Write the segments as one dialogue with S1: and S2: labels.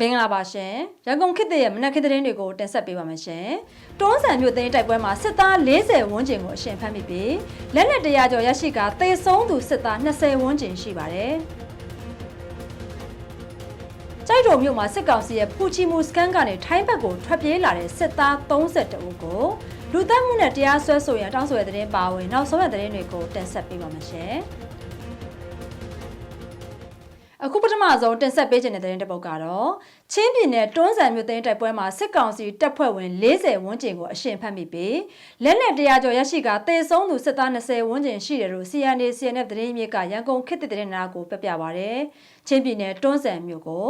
S1: မင်္ဂလာပါရှင်ရန်ကုန်ခေတ်သစ်ရဲ့မနက်ခင်းသတင်းတွေကိုတင်ဆက်ပေးပါမယ်ရှင်တွန်းဆန်မြို့သိန်းတိုက်ပွဲမှာစစ်သား40ဝန်းကျင်ကိုအရှင်ဖမ်းမိပြီးလက်နက်တရာကျော်ရရှိကသေဆုံးသူစစ်သား20ဝန်းကျင်ရှိပါတယ်ကြိုက်တော်မြို့မှာစစ်ကောင်စီရဲ့ဖူချီမူစကန်ကနေထိုင်းဘက်ကိုထွက်ပြေးလာတဲ့စစ်သား32ဦးကိုလူသက်မှုနဲ့တရားစွဲဆိုရန်တောင်းဆိုတဲ့သတင်းပါဝင်နောက်ဆုံးရသတင်းတွေကိုတင်ဆက်ပေးပါမယ်ရှင်။အခုပထမဆုံးတင်ဆက်ပေးခြင်းတဲ့သတင်းတစ်ပုဒ်ကတော့ ချင်းပြည်နယ်တွန်းဆန်မြို့သိမ်းတိုက်ပွဲမှာစစ်ကောင်စီတပ်ဖွဲ့ဝင်40ဝန်းကျင်ကိုအရှင်ဖမ်းမိပြီးလက်နက်တရာကျော်ရရှိကတေဆုံးသူစစ်သား20ဝန်းကျင်ရှိတယ်လို့ CNA CNF သတင်းမြေကရန်ကုန်ခေတ်သစ်သတင်းနာကိုပြပြပါရယ်ချင်းပြည်နယ်တွန်းဆန်မြို့ကို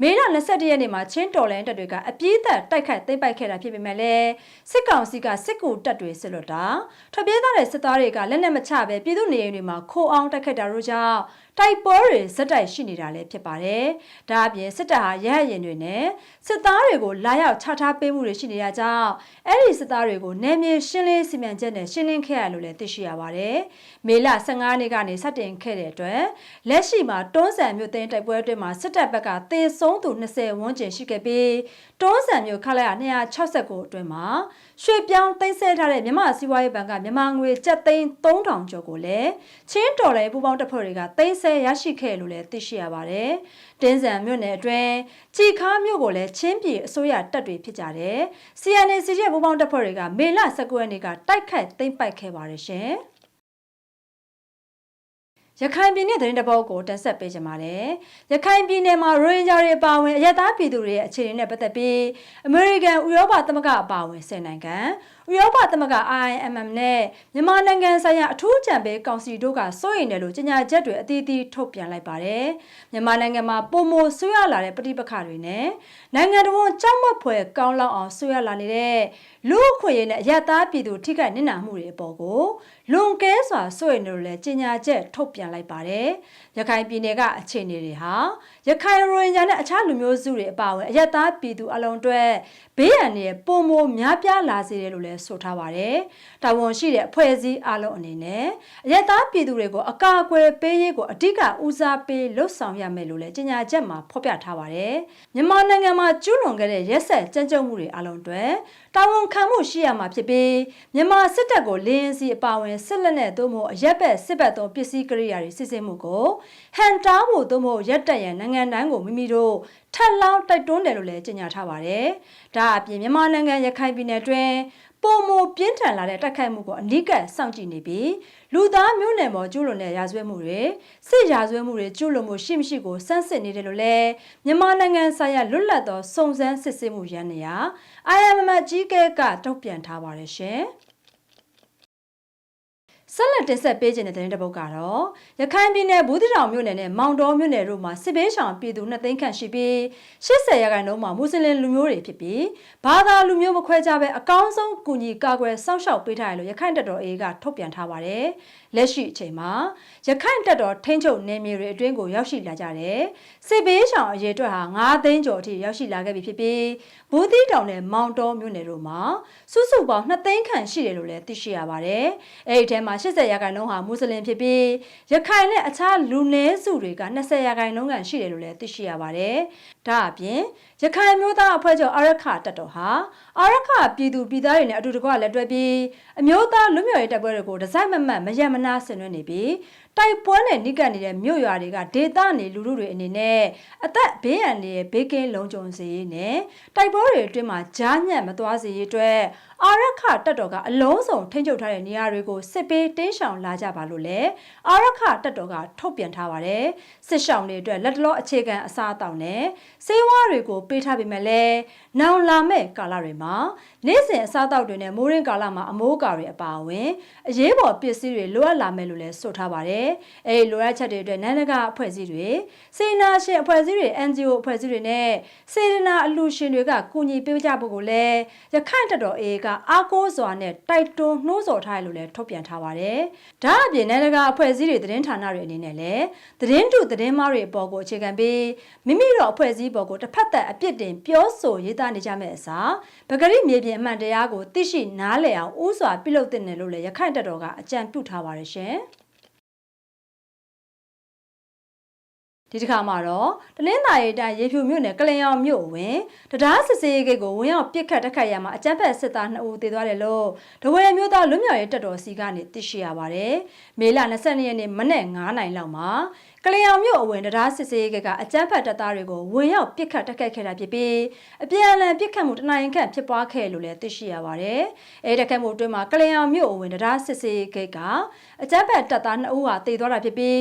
S1: မေလ21ရက်နေ့မှာချင်းတော်လိုင်းတပ်တွေကအပြည့်အသက်တိုက်ခိုက်သိမ်းပိုက်ခဲ့တာဖြစ်ပေမဲ့လည်းစစ်ကောင်စီကစစ်ကူတပ်တွေဆစ်လွတ်တာထွက်ပြေးသွားတဲ့စစ်သားတွေကလက်နက်မချဘဲပြည်သူနေအိမ်တွေမှာခိုးအောင်တိုက်ခိုက်တာတို့ကြောင့်တိုက်ပွဲတွေဇက်တိုက်ရှိနေတာလည်းဖြစ်ပါတယ်။ဒါအပြင်စစ်တပ်ဟာရဟရင်တွေနဲ့စစ်သားတွေကိုလာရောက်ချထားပေးမှုတွေရှိနေတာကြောင့်အဲ့ဒီစစ်သားတွေကိုနယ်မြေရှင်းလင်းစီမံချက်နဲ့ရှင်းလင်းခဲ့ရလို့လည်းသိရှိရပါတယ်။မေလ15နေ့ကနေစတင်ခဲ့တဲ့အတွက်လက်ရှိမှာတွန်းဆန်မြို့သိမ်းတိုက်ပွဲအတွင်းမှာစစ်တပ်ဘက်ကသေဆုံးသူ20ဝန်းကျင်ရှိခဲ့ပြီးတွန်းဆန်မြို့ခလိုက်ရ269အတွင်းမှာရွှေပြောင်းသိမ်းဆဲထားတဲ့မြမစီးပွားရေးဘဏ်ကမြန်မာငွေကျပ်သိန်း3000ကျော်ကိုလည်းချင်းတော်လည်းပူပေါင်းတပ်ဖွဲ့တွေကသိမ်းဆဲရရှိခဲ့လို့လည်းသိရှိရပါတယ်။ တင်းစံမြို့နယ်အတွင်းကြည်ခါမြို့ကိုလည်းချင်းပြည်အစိုးရတပ်တွေဖြစ်ကြတယ်။ CNC ရဲ့ပူပေါင်းတပ်ဖွဲ့တွေကမေလ19ရက်နေ့ကတိုက်ခိုက်သိမ်းပိုက်ခဲ့ပါတယ်ရှင်။ရခိုင်ပြည်နယ်သတင်းတပုတ်ကိုတင်ဆက်ပေးကြပါမယ်။ရခိုင်ပြည်နယ်မှာရိုဟင်ဂျာတွေအပါအဝင်အရသားပြည်သူတွေရဲ့အခြေအနေနဲ့ပတ်သက်ပြီးအမေရိကန်ဥရောပသမဂ္ဂအပါအဝင်ဆယ်နိုင်ငံ ဥရောပသမဂ္ဂ IMM နဲ့မြန်မာနိုင်ငံဆိုင်ရာအထူးအကြံပေးကောင်စီတို့ကစိုးရိမ်တယ်လို့ကြေညာချက်တွေအသီးသီးထုတ်ပြန်လိုက်ပါတယ်။မြန်မာနိုင်ငံမှာပုံမိုဆွေးရလာတဲ့ပြည်ပခါတွေနဲ့နိုင်ငံတော်ကြောက်မက်ဖွယ်ကောင်းလောက်အောင်ဆွေးရလာနေတဲ့လူ့အခွင့်အရေးနဲ့အရသားပြည်သူထိခိုက်နစ်နာမှုတွေအပေါ်ကိုလွန်ကဲစွာစိုးရိမ်တယ်လို့လည်းကြေညာချက်ထုတ်ပြန်လိုက်ပါတယ်။ရခိုင်ပြည်နယ်ကအခြေအနေတွေဟာရခိုင်ရိုဟင်ဂျာနဲ့အခြားလူမျိုးစုတွေအပါအဝင်အရသားပြည်သူအလုံးအတွက်ဘေးရန်တွေပုံမိုများပြားလာစေတယ်လို့လည်းဆိုထားပါတယ်။တာဝန်ရှိတဲ့အဖွဲ့အစည်းအလုံးအနေနဲ့အရက်သားပြည်သူတွေကိုအကာအကွယ်ပေးရေးကိုအဓိကဦးစားပေးလှုပ်ဆောင်ရမယ်လို့လည်းကြေညာချက်မှာဖော်ပြထားပါတယ်။မြန်မာနိုင်ငံမှာကျူးလွန်ခဲ့တဲ့ရက်ဆက်ကြမ်းကြုတ်မှုတွေအလုံးအတွက်တာဝန်ခံမှုရှိရမှာဖြစ်ပြီးမြန်မာစစ်တပ်ကိုလင်းစီအပါဝင်စစ်လက်နဲ့သို့မဟုတ်အရက်ဘက်စစ်ဘက်သောပစ္စည်းကိရိယာတွေစစ်ဆေးမှုကိုဟန်တားဖို့သို့မဟုတ်ရက်တက်ရန်နိုင်ငံတိုင်းကိုမိမိတို့ထပ်လောင်းတိုက်တွန်းတယ်လို့လည်းကြေညာထားပါတယ်။ဒါအပြင်မြန်မာနိုင်ငံရခိုင်ပြည်နယ်တွင် ပုံမပြင်းထန်လာတဲ့တိုက်ခိုက်မှုကိုအနိကစောင့်ကြည့်နေပြီးလူသားမျိုးနွယ်ပေါ်ကျူးလွန်တဲ့ရာဇဝတ်မှုတွေစစ်ရာဇဝတ်မှုတွေကျူးလွန်မှုရှိမရှိကိုစမ်းစစ်နေတယ်လို့လည်းမြန်မာနိုင်ငံဆိုင်ရာလွတ်လပ်သောစုံစမ်းစစ်ဆေးမှုရန်နေရာ IMM ကြီးကဲကတုံ့ပြန်ထားပါတယ်ရှင်။ ဆက်လက်တင်ဆက်ပေးခြင်းတဲ့တဲ့တစ်ပုဒ်ကတော့ရခိုင်ပြည်နယ်ဘူးသီးတောင်မြို့နယ်နဲ့မောင်တော်မြို့နယ်တို့မှာစစ်ဘေးရှောင်ပြည်သူနှစ်သိန်းခန့်ရှိပြီး80ရာခိုင်နှုန်းမှာမွတ်စလင်လူမျိုးတွေဖြစ်ပြီးဘာသာလူမျိုးမခွဲခြားဘဲအကောင်းဆုံးကူညီကာကွယ်စောင့်ရှောက်ပေးထားတယ်လို့ရခိုင်တပ်တော်အေကထုတ်ပြန်ထားပါတယ်။ လက်ရှိအချိန်မှာရခိုင်တပ်တော်ထိန်းချုပ်နယ်မြေတွေအတွင်းကိုရောက်ရှိလာကြတယ်။စစ်ဘေးရှောင်အရေးအတွက်ဟာ9သိန်းကျော်အထိရောက်ရှိလာခဲ့ပြီဖြစ်ပြီးဘူးသီးတောင်နဲ့မောင်တော်မြို့နယ်တို့မှာစုစုပေါင်း2သိန်းခန့်ရှိတယ်လို့လည်းသိရှိရပါတယ်။အဲဒီထဲမှာ80ရာခိုင်နှုန်းဟာမွတ်စလင်ဖြစ်ပြီးရခိုင်နဲ့အခြားလူနည်းစုတွေက20ရာခိုင်နှုန်းခန့်ရှိတယ်လို့လည်းသိရှိရပါတယ်။ဒါအပြင်ရခိုင်မျိုးသားအဖွဲ့ချုပ်အရခတပ်တော်ဟာအရခပြည်သူပြည်သားတွေနဲ့အတူတကွလက်တွဲပြီးအမျိုးသားလူမျိုးရေးတပ်ပွဲတွေကိုဒဇိုင်းမမတ်မရမနာဆင်နွှဲနေပြီးတိုက်ပွဲနဲ့နှိကပ်နေတဲ့မြို့ရွာတွေကဒေသနေလူလူတွေအနေနဲ့အသက်ဘေးရန်တွေဘေးကင်းလုံခြုံစေရေးနဲ့တိုက်ပွဲတွေအတွင်းမှာကြားညက်မသွားစေရေးအတွက်အာရခတက်တော်ကအလုံးစုံထိန်းချုပ်ထားတဲ့နေရာတွေကိုစစ်ပေးတင်းရှောင်လာကြပါလို့လေအာရခတက်တော်ကထုတ်ပြန်ထားပါတယ်စစ်ရှောင်တွေအတွက်လက်တလောအခြေခံအစားအသောက်နဲ့စေဝါတွေကိုပေးထားပေမဲ့လည်းနောင်လာမဲ့ကာလတွေမှာနေ့စဉ်အစားအသောက်တွေနဲ့မိုးရင်းကာလမှာအမိုးအကာတွေအပါအဝင်အရေးပေါ်ပစ္စည်းတွေလိုအပ်လာမယ်လို့လည်းဆိုထားပါတယ်အဲဒီလိုအပ်ချက်တွေအတွက်နိုင်ငံကအဖွဲ့အစည်းတွေစေနာရှင်အဖွဲ့အစည်းတွေ NGO အဖွဲ့အစည်းတွေနဲ့စေတနာအလှူရှင်တွေကကူညီပေးကြဖို့ကိုလည်းရခိုင်တပ်တော် AA ကအားကိုးစွာနဲ့တိုက်တွန်းနှိုးဆော်ထားတယ်လို့လည်းထုတ်ပြန်ထားပါတယ်။ဒါအပြင်နိုင်ငံတကာအဖွဲ့အစည်းတွေသတင်းဌာနတွေအနေနဲ့လည်းသတင်းတုသတင်းမှားတွေအပေါ်ကိုအခြေခံပြီးမိမိတို့အဖွဲ့အစည်းပေါ်ကိုတစ်ဖက်သက်အပြစ်တင်ပြောဆိုရေးသားနေကြမယ့်အစားပဂရိမြေပြင်အမှန်တရားကိုသိရှိနားလည်အောင်ဥစွာပြုလုပ်တဲ့နယ်လို့လည်းရခိုင်တပ်တော်ကအကြံပြုထားပါတယ်ရှင်။ ဒီတစ်ခါမှာတော့တနင်္သာရီတိုင်းရေဖြူမြို့နယ်ကလင်အောင်မြို့ဝင်တရားစစ်စေးဂိတ်ကိုဝင်ရောက်ပစ်ခတ်တက်ခတ်ရမှာအကြမ်းဖက်စစ်သား2ဦးသေသွားတယ်လို့ဒဝဲမြို့သားလွတ်မြောက်ရေးတပ်တော်စီကနေသိရှိရပါတယ်။မေလ22ရက်နေ့မနက်9:00နာရီလောက်မှာ ကလျောင်မြို့အဝင်တရားစစ်စေးကကအကြမ်းဖက်တပ်သားတွေကိုဝင်ရောက်ပစ်ခတ်တက်ခတ်ခဲ့တာဖြစ်ပြီးအပြန်အလှန်ပစ်ခတ်မှုတနင်္လာခန့်ဖြစ်ပွားခဲ့လို့လည်းသိရှိရပါတယ်။အဲတက်ခတ်မှုအတွင်းမှာကလျောင်မြို့အဝင်တရားစစ်စေးကိတ်ကအကြမ်းဖက်တပ်သား2ဦးဟာတေသွားတာဖြစ်ပြီး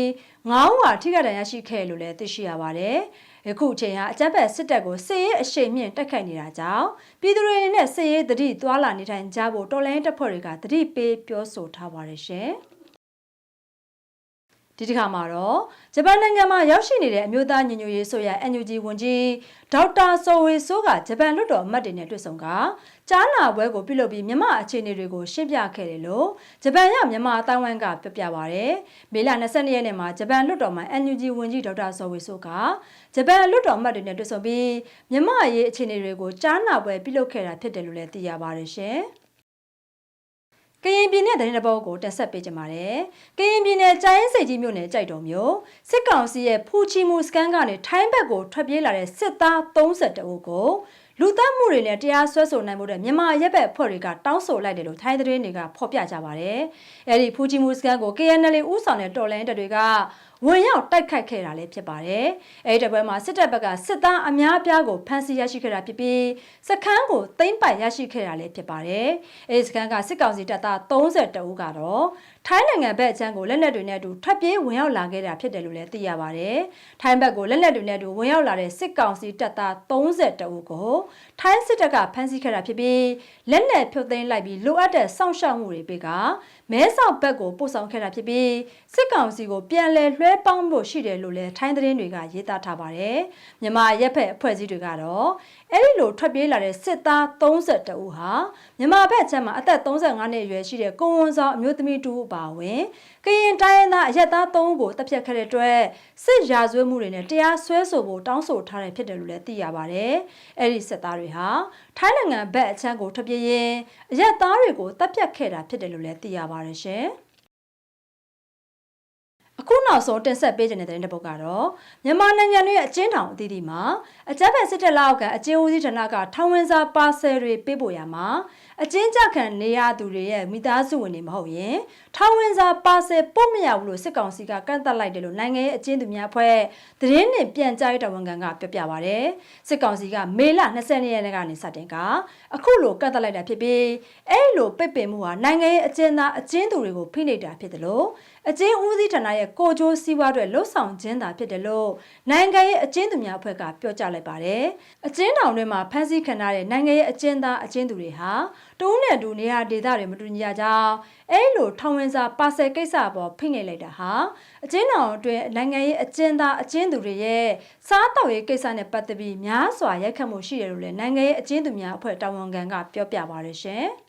S1: 9ဦးဟာထိခိုက်ဒဏ်ရာရှိခဲ့လို့လည်းသိရှိရပါတယ်။ယခုအချိန်ဟာအကြမ်းဖက်စစ်တပ်ကိုစစ်ရေးအရှိန်မြင့်တိုက်ခိုက်နေတာကြောင့်ပြည်သူတွေနဲ့စစ်ရေးတတိသွာလာနေထိုင်ကြဖို့တော်လိုင်းတပ်ဖွဲ့တွေကတတိပေးပြောဆိုထားပါတယ်ရှင်။ ဒီတစ်ခါမှာတော့ဂျပန်နိုင်ငံမှာရောက်ရှိနေတဲ့အမျိုးသားညီညွတ်ရေးဆိုရ NUG ဝန်ကြီးဒေါက်တာဆိုဝေဆိုးကဂျပန်လွှတ်တော်အမတ်တွေနဲ့တွေ့ဆုံကကြားနာပွဲကိုပြုလုပ်ပြီးမြန်မာအခြေအနေတွေကိုရှင်းပြခဲ့တယ်လို့ဂျပန်ရမြန်မာအတိုင်းဝိုင်းကပြပြပါဗျ။မေလ22ရက်နေ့မှာဂျပန်လွှတ်တော်မှာ NUG ဝန်ကြီးဒေါက်တာဆိုဝေဆိုးကဂျပန်လွှတ်တော်အမတ်တွေနဲ့တွေ့ဆုံပြီးမြန်မာအရေးအခြေအနေတွေကိုကြားနာပွဲပြုလုပ်ခဲ့တာဖြစ်တယ်လို့လည်းသိရပါတယ်ရှင်။ ကရင်ပြည်နယ်သတင်းတပုတ်ကိုတက်ဆက်ပေးကြပါမယ်။ကရင်ပြည်နယ်ကြိုင်းစိတ်ကြီးမြို့နယ်ကြိုက်တော်မြို့စစ်ကောင်စီရဲ့ဖူချီမူစကန်ကနေထိုင်းဘက်ကိုထွက်ပြေးလာတဲ့စစ်သား32ဦးကိုလူသက်မှုတွေနဲ့တရားစွဲဆိုနိုင်မှုတဲ့မြန်မာရက်ဘက်ဖွဲ့တွေကတောင်းဆိုလိုက်တယ်လို့ထိုင်းသတင်းတွေကဖော်ပြကြပါတယ်။အဲဒီဖူချီမူစကန်ကို KNL ဦးဆောင်တဲ့တော်လိုင်းတပ်တွေက ဝင်ရောက်တိုက်ခိုက်ခဲ့တာလည်းဖြစ်ပါတယ်။အဲဒီတပွဲမှာစစ်တပ်ဘက်ကစစ်သားအများအပြားကိုဖမ်းဆီးရရှိခဲ့တာဖြစ်ပြီးစခန်းကိုသိမ်းပိုက်ရရှိခဲ့တာလည်းဖြစ်ပါတယ်။အဲဒီစခန်းကစစ်ကောင်စီတပ်သား32ဦးကတော့ထိုင်းနိုင်ငံဘက်အချမ်းကိုလက်နက်တွေနဲ့အတူထွက်ပြေးဝင်ရောက်လာခဲ့တာဖြစ်တယ်လို့လည်းသိရပါတယ်။ထိုင်းဘက်ကိုလက်နက်တွေနဲ့အတူဝင်ရောက်လာတဲ့စစ်ကောင်စီတပ်သား32ဦးကိုထိုင်းစစ်တပ်ကဖမ်းဆီးခဲ့တာဖြစ်ပြီးလက်နက်ဖြုတ်သိမ်းလိုက်ပြီးလိုအပ်တဲ့စောင့်ရှောက်မှုတွေပေးက မဲဆောက်ဘက်ကိုပို့ဆောင်ခဲ့တာဖြစ်ပြီးစစ်ကောင်စီကိုပြန်လည်လွှဲပေါင်းဖို့ရှိတယ်လို့လည်းထိုင်းသတင်းတွေကရေးသားထားပါတယ်။မြန်မာရက်ဖက်အဖွဲ့အစည်းတွေကတော့အဲ့ဒီလိုထွက်ပြေးလာတဲ့စစ်သား32ဦးဟာမြန်မာဘက်ချမ်းမှာအသက်35နှစ်အရွယ်ရှိတဲ့ကိုဝန်ဆောင်အမျိုးသမီးတူအပါအဝင်ကရင်တိုင်းရင်းသားအရက်သား3ဦးကိုတပ်ဖြတ်ခဲ့တဲ့အတွက်စစ်ရာဇဝတ်မှုတွေနဲ့တရားစွဲဆိုဖို့တောင်းဆိုထားတယ်ဖြစ်တယ်လို့လည်းသိရပါတယ်။အဲ့ဒီစစ်သားတွေဟာထိုင်းနိုင်ငံဘက်အချမ်းကိုထွက်ပြေးရင်းအရက်သားတွေကိုတပ်ဖြတ်ခဲ့တာဖြစ်တယ်လို့လည်းသိရပါတယ်ရှင်။ အခုနောက်ဆုံးတင်ဆက်ပေးခြင်းတဲ့တဲ့တစ်ပုဒ်ကတော့မြန်မာနိုင်ငံရဲ့အကျဉ်းထောင်အသီးသီးမှာအကြမ်းဖက်စစ်တပ်လက်အောက်ကအကျဉ်းဦးစီးဌာနကထောင်ဝင်စာပါဆယ်တွေပေးပို့ရမှာအကျဉ်းချခံနေရသူတွေရဲ့မိသားစုဝင်တွေမဟုတ်ရင်ထောင်ဝင်စာပါဆယ်ပို့မရဘူးလို့စစ်ကောင်စီကကန့်သက်လိုက်တယ်လို့နိုင်ငံရဲ့အကျဉ်းသူများအဖွဲ့သတင်းနဲ့ပြန်ကြားရေးတာဝန်ခံကပြောပြပါဗျ။စစ်ကောင်စီကမေလ20ရက်နေ့ကနေစတင်ကအခုလိုကန့်သက်လိုက်တာဖြစ်ပြီးအဲ့လိုပိတ်ပင်မှုဟာနိုင်ငံရဲ့အကျဉ်းသားအကျဉ်းသူတွေကိုဖိနှိပ်တာဖြစ်တယ်လို့ အကျဉ်းဦးစီးဌာနရဲ့ကိုကြိုးစည်းဝါးတွေလှုပ်ဆောင်ခြင်းသာဖြစ်တယ်လို့နိုင်ငံရဲ့အကျဉ်းသူများအဖွဲ့ကပြောကြားလိုက်ပါတယ်။အကျဉ်းထောင်တွေမှာဖမ်းဆီးခံရတဲ့နိုင်ငံရဲ့အကျဉ်းသားအကျဉ်းသူတွေဟာတူးနဲ့တူနေရာဒေသတွေမတူညီကြကြောင်းအဲ့လိုထောင်ဝင်စာပါဆယ်ကိစ္စပေါ်ဖိနှိပ်လိုက်တာဟာအကျဉ်းတော်အတွင်းနိုင်ငံရေးအကျဉ်းသားအကျဉ်းသူတွေရဲ့စားတောက်ရေးကိစ္စနဲ့ပတ်သက်ပြီးများစွာရိုက်ခတ်မှုရှိတယ်လို့လည်းနိုင်ငံရေးအကျဉ်းသူများအဖွဲ့တာဝန်ခံကပြောပြပါရရှင်